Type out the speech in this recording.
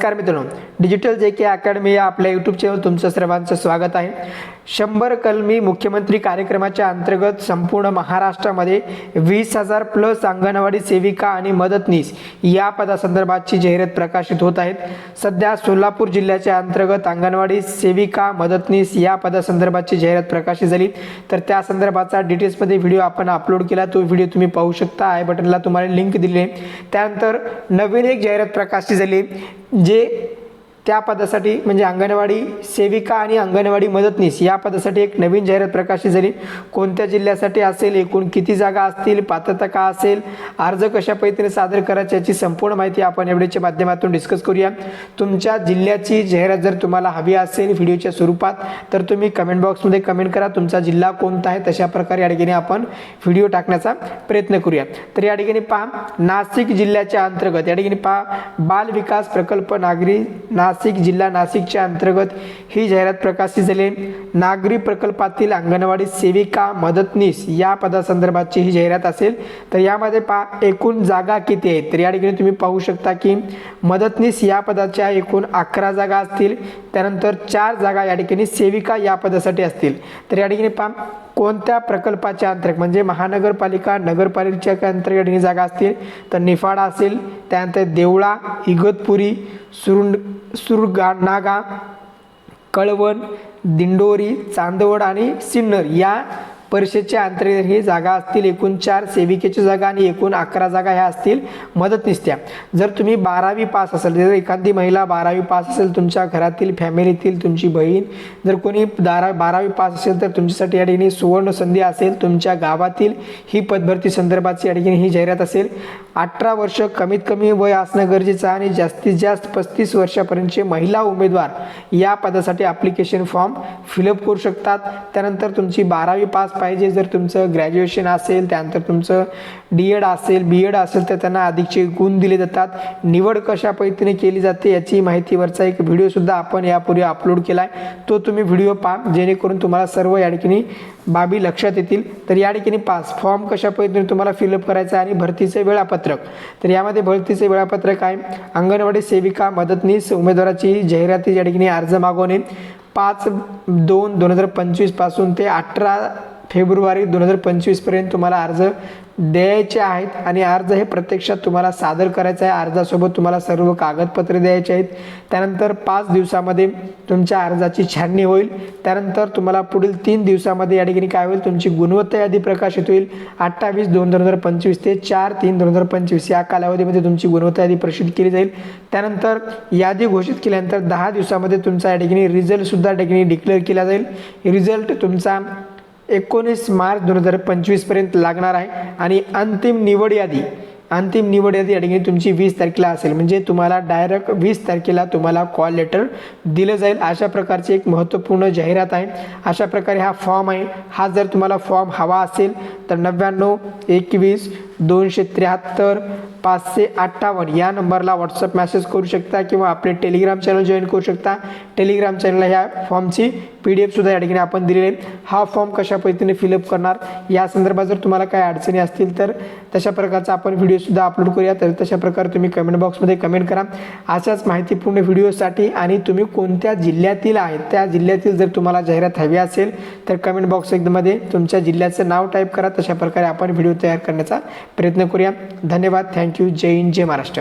नमस्कार मित्रांनो. डिजिटल जे के अकॅडमी या आपल्या यूट्यूब चॅनल तुमचं सर्वांचं स्वागत आहे. शंभर कलमी मुख्यमंत्री कार्यक्रमाच्या अंतर्गत संपूर्ण महाराष्ट्रामध्ये वीस हजार प्लस अंगणवाडी सेविका आणि मदतनीस या पदासंदर्भातची जाहिरात प्रकाशित होत आहेत. सध्या सोलापूर जिल्ह्याच्या अंतर्गत अंगणवाडी सेविका मदतनीस या पदासंदर्भातची जाहिरात प्रकाशित झाली. तर त्या संदर्भाचा डिटेल्समध्ये व्हिडिओ आपण अपलोड केला. तो व्हिडिओ तुम्ही पाहू शकता. आय बटनला तुम्हाला लिंक दिली त्यानंतर नवीन एक जाहिरात प्रकाशित झाली. जे त्या पदासाठी म्हणजे अंगणवाडी सेविका आणि अंगणवाडी मदतनीस या पदासाठी एक नवीन जाहिरात प्रकाशित झाली. कोणत्या जिल्ह्यासाठी असेल एकूण किती जागा असतील पात्रता का असेल अर्ज कशा पद्धतीने सादर करायची याची संपूर्ण माहिती आपण एवढीच्या माध्यमातून डिस्कस करूया. तुमच्या जिल्ह्याची जाहिरात जर तुम्हाला हवी असेल व्हिडिओच्या स्वरूपात तर तुम्ही कमेंट बॉक्समध्ये कमेंट करा. तुमचा जिल्हा कोणता आहे तशा प्रकारे या ठिकाणी आपण व्हिडिओ टाकण्याचा प्रयत्न करूया. तर या ठिकाणी पहा नाशिक जिल्ह्याच्या अंतर्गत या ठिकाणी पहा बाल विकास प्रकल्प नागरी नाशिक जिल्हा नाशिकच्या अंतर्गत ही जाहिरात प्रकाशित झाली नागरी प्रकल्पातील अंगणवाडी सेविका मदतनीस या पदासंदर्भातची ही जाहिरात असेल. तर यामध्ये पहा एकूण जागा किती आहेत? तर या ठिकाणी तुम्ही पाहू शकता की मदतनीस या पदाच्या एकूण अकरा जागा असतील. त्यानंतर चार जागा या ठिकाणी सेविका या पदासाठी असतील. तर या ठिकाणी पहा कोणत्या प्रकल्पाच्या अंतर्गत म्हणजे महानगरपालिका नगरपालिकेच्या अंतर्गत ही जागा असतील तर निफाडा असेल त्यानंतर देवळा इगतपुरी सुरुंड सुरगा नागा कळवण दिंडोरी चांदवड आणि सिन्नर या परिषदेच्या अंतर्गत ही जागा असतील एकूण चार सेविकेची जागा आणि एकूण अकरा जागा ह्या असतील मदतनीसत्या जर तुम्ही बारावी पास असेल जर एखादी महिला बारावी पास असेल तुमच्या घरातील फॅमिलीतील तुमची बहीण जर कोणी दारा बारावी पास असेल तर तुमच्यासाठी या ठिकाणी सुवर्ण संधी असेल तुमच्या गावातील ही पदभरती संदर्भाची या ठिकाणी ही जाहिरात असेल. अठरा वर्ष कमीत कमी वय असणं गरजेचं आहे आणि जास्तीत जास्त पस्तीस वर्षापर्यंतचे महिला उमेदवार या पदासाठी ॲप्लिकेशन फॉर्म फिलअप करू शकतात. त्यानंतर तुमची बारावी पास पाहिजे. जर तुमचं ग्रॅज्युएशन असेल त्यानंतर तुमचं डी एड असेल बी एड असेल तर त्यांना अधिकचे गुण दिले जातात. निवड कशा पद्धतीने केली जाते याची माहितीवरचा एक व्हिडिओसुद्धा आपण यापूर्वी अपलोड केला आहे तो तुम्ही व्हिडिओ पहा जेणेकरून तुम्हाला सर्व या ठिकाणी बाबी लक्षात येतील. तर या ठिकाणी पास. फॉर्म कशा पद्धतीने तुम्हाला फिलअप करायचं आहे आणि भरतीचे वेळापत्रक. तर यामध्ये भरतीचे वेळापत्रक आहे अंगणवाडी सेविका मदतनीस उमेदवाराची जाहिराती या ठिकाणी अर्ज मागवणे. पाच दोन दोन हजार पंचवीसपासून ते अठरा फेब्रुवारी दोन हजार पंचवीसपर्यंत तुम्हाला अर्ज द्यायचे आहेत आणि अर्ज हे प्रत्यक्षात तुम्हाला सादर करायचं आहे. अर्जासोबत तुम्हाला सर्व कागदपत्रे द्यायचे आहेत. त्यानंतर पाच दिवसामध्ये तुमच्या अर्जाची छाननी होईल. त्यानंतर तुम्हाला पुढील तीन दिवसामध्ये या ठिकाणी काय होईल? तुमची गुणवत्ता यादी प्रकाशित होईल. अठ्ठावीस दोन दोन हजार पंचवीस ते चार तीन दोन हजार पंचवीस या कालावधीमध्ये तुमची गुणवत्ता यादी प्रसिद्ध केली जाईल. त्यानंतर यादी घोषित केल्यानंतर दहा दिवसामध्ये तुमचा या ठिकाणी रिझल्टसुद्धा या ठिकाणी डिक्लेअर केला जाईल. रिझल्ट तुमचा एकोणीस मार्च दोन हजार पंचवीसपर्यंत लागणार आहे. आणि अंतिम निवड यादी अंतिम निवड यादी या ठिकाणी तुमची वीस तारखेला असेल. म्हणजे तुम्हाला डायरेक्ट वीस तारखेला तुम्हाला कॉल लेटर दिलं जाईल. अशा प्रकारची एक महत्त्वपूर्ण जाहिरात आहे. अशा प्रकारे हा फॉर्म आहे. हा जर तुम्हाला फॉर्म हवा असेल तर नव्याण्णव एकवीस दोनशे त्र्याहत्तर पाचशे अठ्ठावन्न या नंबरला व्हॉट्सअप मेसेज करू शकता किंवा आपले टेलिग्राम चॅनल जॉईन करू शकता. टेलिग्राम चॅनलला ह्या फॉर्मची पी डी एफसुद्धा या ठिकाणी आपण दिलेले आहे हा फॉर्म कशा पद्धतीने फिलअप करणार या संदर्भात जर तुम्हाला काही अडचणी असतील तर तशा प्रकारचा आपण व्हिडिओसुद्धा अपलोड करूया. तर तशा प्रकारे तुम्ही कमेंट बॉक्समध्ये कमेंट करा. अशाच माहितीपूर्ण व्हिडिओसाठी आणि तुम्ही कोणत्या जिल्ह्यातील आहेत त्या जिल्ह्यातील जर तुम्हाला जाहिरात हवी असेल तर कमेंट बॉक्स एकदमध्ये तुमच्या जिल्ह्याचं नाव टाईप करा. तशा प्रकारे आपण व्हिडिओ तयार करण्याचा प्रयत्न करूया. धन्यवाद. थँक्यू जय हिंद जय महाराष्ट्र.